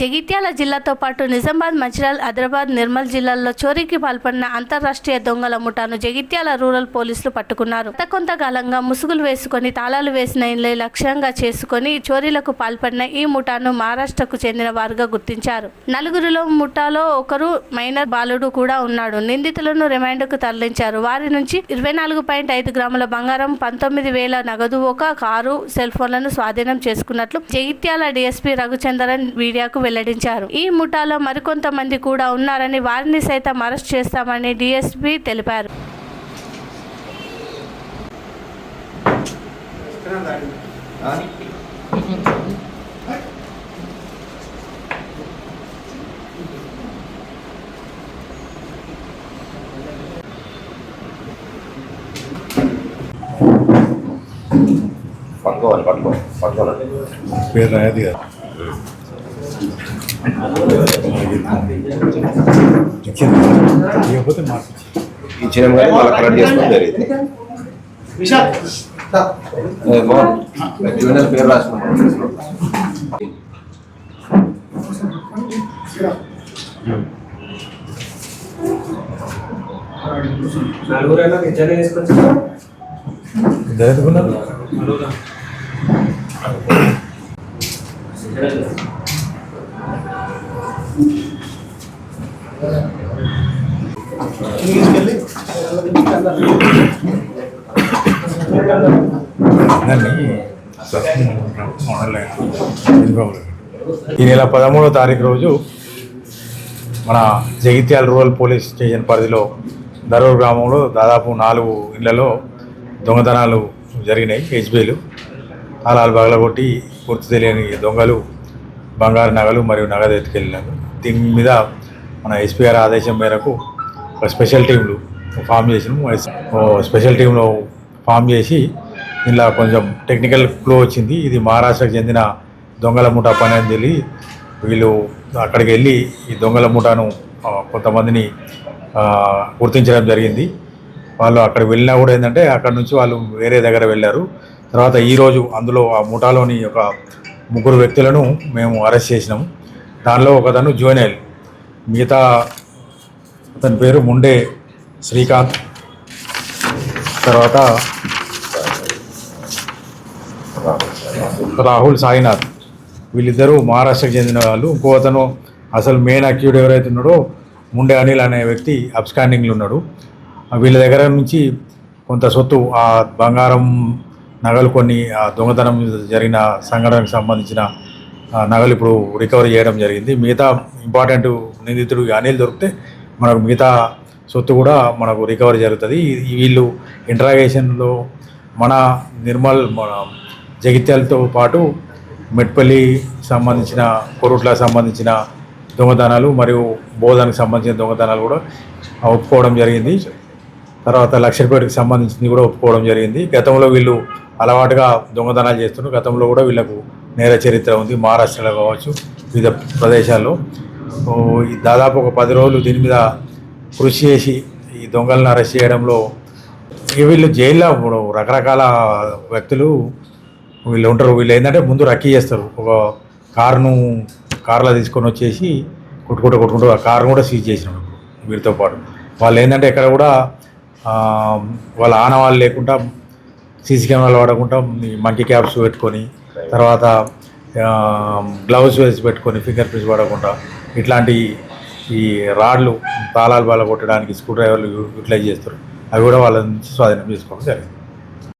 జగిత్యాల జిల్లాతో పాటు నిజామాబాద్ మంచిర్యాల ఆదిలాబాద్ నిర్మల్ జిల్లాల్లో చోరీకి పాల్పడిన అంతర్రాష్ట్రీయ దొంగల ముఠాను జగిత్యాల రూరల్ పోలీసులు పట్టుకున్నారు. కొంతకాలంగా ముసుగులు వేసుకొని తాళాలు వేసిన ఇళ్ళే లక్ష్యంగా చేసుకొని చోరీలకు పాల్పడిన ఈ ముఠాను మహారాష్ట్రకు చెందిన వారుగా గుర్తించారు. నలుగురిలో ముఠాలో ఒకరు మైనర్ బాలుడు కూడా ఉన్నాడు. నిందితులను రిమాండ్కు తరలించారు. వారి నుంచి ఇరవై నాలుగు పాయింట్ ఐదు గ్రాముల బంగారం పంతొమ్మిది వేల నగదు ఒక కారు సెల్ ఫోన్లను స్వాధీనం చేసుకున్నట్లు జగిత్యాల డీఎస్పీ రఘుచంద్రన్ మీడియాకు వెల్లడించారు. ఈ ముఠాలో మరికొంతమంది కూడా ఉన్నారని వారిని సైతం అరెస్ట్ చేస్తామని డీఎస్పీ తెలిపారు. పట్టుకోవాలి పట్టుకో పట్టుకోవాలి పేరు రాయది గారు ఇచ్చింది ఇవ్వకపోతే మార్చి ఇచ్చిన కానీ మళ్ళీ కలెక్ట్ చేసుకోవడం జరిగింది ఏ, మోహన్ జూనియర్ పేరు రాసుకున్నాం నలుగురైనా నిజంగా తీసుకొచ్చి ఈ నెల పదమూడో తారీఖు రోజు మన జగిత్యాల రూరల్ పోలీస్ స్టేషన్ పరిధిలో దరూర్ గ్రామంలో దాదాపు నాలుగు ఇళ్ళలో దొంగతనాలు జరిగినాయి హెచ్బీలు తాళాలు పగలగొట్టి గుర్తు తెలియని దొంగలు బంగారు నగలు మరియు నగదు ఎత్తుకెళ్ళినారు. దీని మీద మన ఎస్పీ గారి ఆదేశం మేరకు ఒక స్పెషల్ టీంలు ఫామ్ చేసినాము స్పెషల్ టీంలో ఫామ్ చేసి ఇలా కొంచెం టెక్నికల్ క్లో వచ్చింది. ఇది మహారాష్ట్రకు చెందిన దొంగల ముఠా పని అని తెలియ వీళ్ళు అక్కడికి వెళ్ళి ఈ దొంగల ముఠాను కొంతమందిని గుర్తించడం జరిగింది. వాళ్ళు అక్కడ వెళ్ళినా కూడా ఏంటంటే అక్కడ నుంచి వాళ్ళు వేరే దగ్గర వెళ్ళారు. తర్వాత ఈరోజు అందులో ఆ ముఠాలోని ఒక ముగ్గురు వ్యక్తులను మేము అరెస్ట్ చేసినాము దానిలో ఒకతను జోనెల్ మిగతా అతని పేరు ముండే శ్రీకాంత్. తర్వాత రాహుల్ సాయినాథ్. వీళ్ళిద్దరూ మహారాష్ట్రకు చెందిన వాళ్ళు. ఇంకో అతను అసలు మెయిన్ అక్యూడ్ ఎవరైతే ఉన్నాడో ముండే అనిల్ అనే వ్యక్తి అబ్స్కాండింగ్లో ఉన్నాడు. వీళ్ళ దగ్గర నుంచి కొంత సొత్తు ఆ బంగారం నగలు కొన్ని ఆ దొంగతనం జరిగిన సంఘటనకు సంబంధించిన నగలు ఇప్పుడు రికవరీ చేయడం జరిగింది. మిగతా ఇంపార్టెంట్ నిందితుడు అనిల్ దొరికితే మనకు మిగతా సొత్తు కూడా మనకు రికవరీ జరుగుతుంది. వీళ్ళు ఇంట్రాగేషన్లో మన నిర్మల్ మన జగిత్యాలతో పాటు మెట్పల్లి సంబంధించిన కొరుట్లకు సంబంధించిన దొంగతనాలు మరియు బోధనకు సంబంధించిన దొంగతనాలు కూడా ఒప్పుకోవడం జరిగింది. తర్వాత లక్షపేటకి సంబంధించింది కూడా ఒప్పుకోవడం జరిగింది. గతంలో వీళ్ళు అలవాటుగా దొంగతనాలు చేస్తున్నారు గతంలో కూడా వీళ్ళకు నేర చరిత్ర ఉంది మహారాష్ట్రలో కావచ్చు వివిధ ప్రదేశాల్లో. దాదాపు ఒక పది రోజులు దీని మీద కృషి చేసి ఈ దొంగలను అరెస్ట్ చేయడంలో వీళ్ళు జైల్లో రకరకాల వ్యక్తులు వీళ్ళు ఉంటారు. వీళ్ళు ఏంటంటే ముందు రక్కీ చేస్తారు. ఒక కారును కారులో తీసుకొని వచ్చేసి కొట్టుకుంటూ కొట్టుకుంటూ ఆ కారు కూడా సీజ్ చేసినాడు వీరితో పాటు. వాళ్ళు ఏంటంటే ఎక్కడ కూడా వాళ్ళ ఆనవాళ్ళు లేకుండా సీసీ కెమెరాలు వాడకుండా మంకీ క్యాప్స్ పెట్టుకొని తర్వాత గ్లౌస్ వేసి పెట్టుకొని ఫింగర్ ప్రింట్స్ పడకుండా ఇట్లాంటి ఈ రాడ్లు తాళాలు బాల కొట్టడానికి స్క్రూ డ్రైవర్లు యూటిలైజ్ చేస్తారు. అవి కూడా వాళ్ళ నుంచి స్వాధీనం చేసుకోవడం జరిగింది.